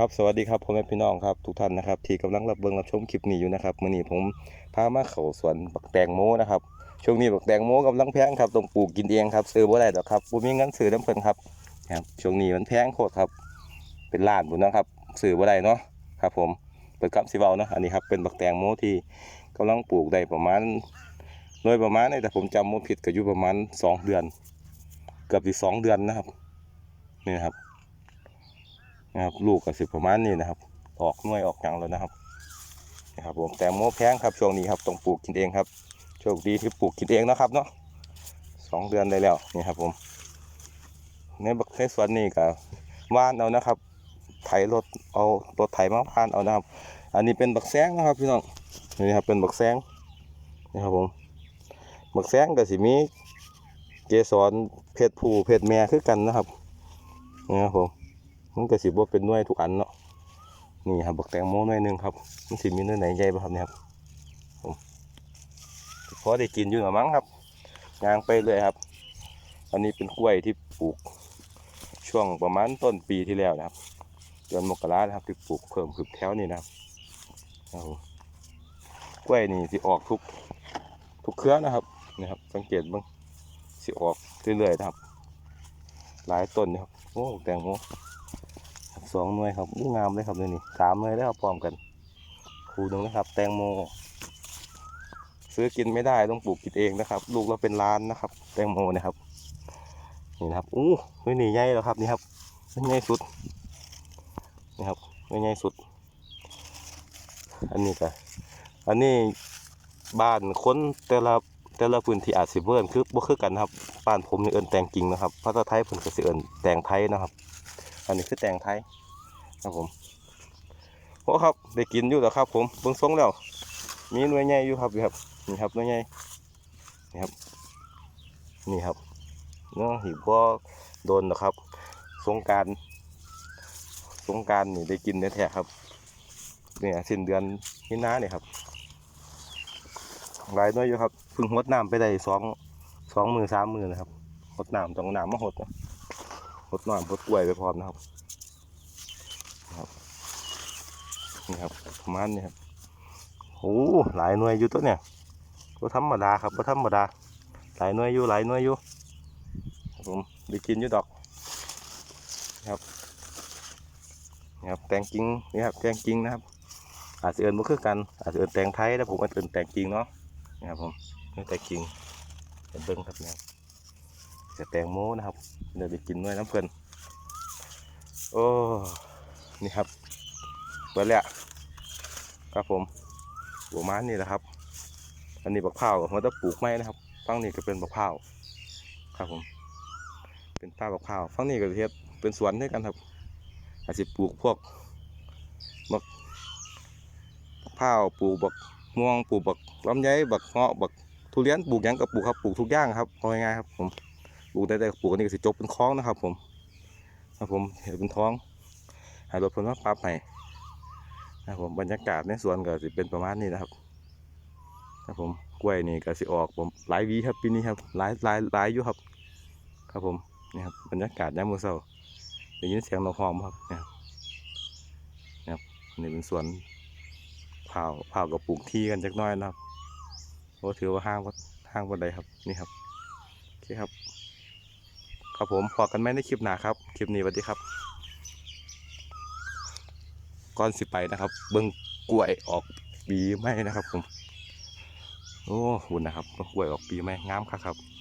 ครับสวัสดีครับพ่อแม่พี่น้องครับทุกท่านนะครับที่กำลังรับเบิ่งรับชมคลิปนี้อยู่นะครับมื้อนี้ผมพามาเข้าสวนบักแตงโมนะครับช่วงนี้บักแตงโมกำลังแพงครับต้องปลูกกินเองครับซื้อบ่ได้ดอกครับบ่มีเงินซื้อน้ำเพิ่นครับครับช่วงนี้มันแพงโคตรครับ เป็นล้านพุ่นะครับซื้อบ่ได้เนาะครับ ผมเปิดกับสิเว้านะอันนี้ครับเป็นบักแตงโมที่กำลังปลูกได้ประมาณโดยประมาณนี่แต่ผมจำบ่ผิดก็อยู่ประมาณสองเดือน เกือบสิสองเดือนนะครับนี่นะครับ นะครับลูกก็สิประมาณนี้นะครับ ออกหน่วยออกหยังแล้วนะครับนะครับผมแตงโมแพงครับช่วงนี้ครับต้องปลูกกินเองครับโชคดีที่ปลูกกินเองนะครับเนาะสองเดือนได้แล้วนี่ครับผมในบักในสวนนี่ก็ว่านเอานะครับ ไถรถเอารถไถมาพานเอานะครับ อันนี้เป็นบักแซงนะครับพี่น้องนี่ครับเป็นบักแซงนี่ครับผมบักแซงก็สิมีเกสรเพศผู้เพศแม่คือกันนะครับนี่ครับผม มันก็สิบ่เป็นน่วยทุกอันเนาะนี่ครับบักแตงโมน่วยหนึงครับมันสิมีน่วยไหนใหญ่บ่ะครับเนี่ยครับผมพอได้กินอยู่หรือมั้งครับยางไปเลยครับ อันนี้เป็นกล้วยที่ปลูก ช่วงประมาณต้นปีที่แล้วนะครับเดือนมกราครับที่ปลูกเพิ่มขึ้นแถวนี้นะครับกล้วยนี่สิออกทุกทุกเครือนะครับนี่ครับ สังเกตบ้างสิออกเรื่อยๆนะครับ หลายต้นนะครับโอ้แตงโม สองหน่วยครับงามเลยครับเนี่ยวนี่สามหน่วยแล้วครับพร้อมกันคูหนึ่งนะครับ แตงโม ซื้อกินไม่ได้ต้องปลูกกินเองนะครับ ลูกเราเป็นล้านนะครับ แตงโมนะครับนี่นะครับอู้หน่นี่ใหญ่แล้วครับนี่ครับหน่วยใหญ่สุดนี่ครับหน่วยใหญ่สุด อันนี้ก็อันนี้บ้านคนแต่ละแต่ละพื้นที่อาจสิเบิ่นคือบ่คือกันนะครับบ้านผมนี่เอิ้นแตงกิ่งนะครับภาษาไทยเพิ่นก็สิเอิ้นแตงไทยนะครับ อันนี้คือแตงไทย ครับผมโอ้ครับได้กินอยู่แล้วครับ ผมเบิ่งทรงแล้ว มีหน่วยใหญ่อยู่ครับนี่ครับนี่ครับหน่วยใหญ่นี่ครับ นี่ครับเนาะหีบก็โดนนะครับสงการสงการนี่ได้กินแท้ๆครับเนี่ยสิ้นเดือนมีนาเนี่ยครับหลายน่วยอยู่ครับพิ่งหดน้ำไปได้สองสองมือสามมือนะครับหดน้ำต้องน้ำมาหดนะหดน้ำหดกล้วยไปพร้อมนะครับ นี่ครับประมาณนี้ครับโอ้หลายหน่วยอยู่ตัวเนี่ยก็ธรรมดาครับก็ธรรมดา หลายหน่วยอยู่หลายหน่วยอยู่ครับผมได้กินอยู่ดอกนี่ครับนี่ครับแตงกิ้งนี่ครับแตงกิ้งนะครับ อาจจะเอินบ่คือกันอาจจะเอินแตงไทยแต่ผมก็เอินแตงกิ้งเนาะนี่ครับผมนี่แตงกิ้งเดี๋ยวเบิ้งครับเนี่ยจะแตงโมนะครับเดี๋ยวไปกินด้วยน้ำเพลินโอ้ นี่ครับเบิดแล้วครับผมหัวม้านนี่แหละครับ อันนี้บักพร้าวมันต้องปลูกไม้นะครับฝั่งนี้ก็เป็นบักพร้าวครับผม เป็นป้าบักพร้าวฝั่งนี้ก็เฮ็ดเป็นสวนด้วยกันครับ อาจจะปลูกพวกบักบักพร้าวปลูกบักม่วงปลูกบักลำไยบักเงาะบักทุเรียนปลูกหยังก็ปลูกครับปลูกทุกอย่างครับเอาง่ายๆครับผมปลูกได้แต่ปลูกอันนี้ก็สิจบเป็นคลองนะครับ ผม ครับผมเห็นเป็นท้อง ให้รถเพิ่นมาปรับให้นะครับผมบรรยากาศในสวนก็สิเป็นประมาณนี้นะครับครับผมกล้วยนี่ก็สิออกผมหลายวีครับปีนี้ครับหลายหลายหลายอยู่ครับ ครับผมนี่ครับบรรยากาศยามมื้อเช้าได้ยินเสียงนกฮอมครับนี่ครับนี่ครับนี่เป็นสวนเผาวผากับปลูกที่กันจักน้อยนะครับโอ้ถือว่าห้างวัดห้างวันใดครับนี่ครับโอเคครับ ครับผมพอกันไหมในคลิปหน้าครับ คลิปนี้สวัสดีครับ ก่อนสิไปนะครับ เบิ้งกล้วยออกปีไม่นะครับผม โอ้หุ่นนะครับกล้วยออกปีไม่งามครับครับ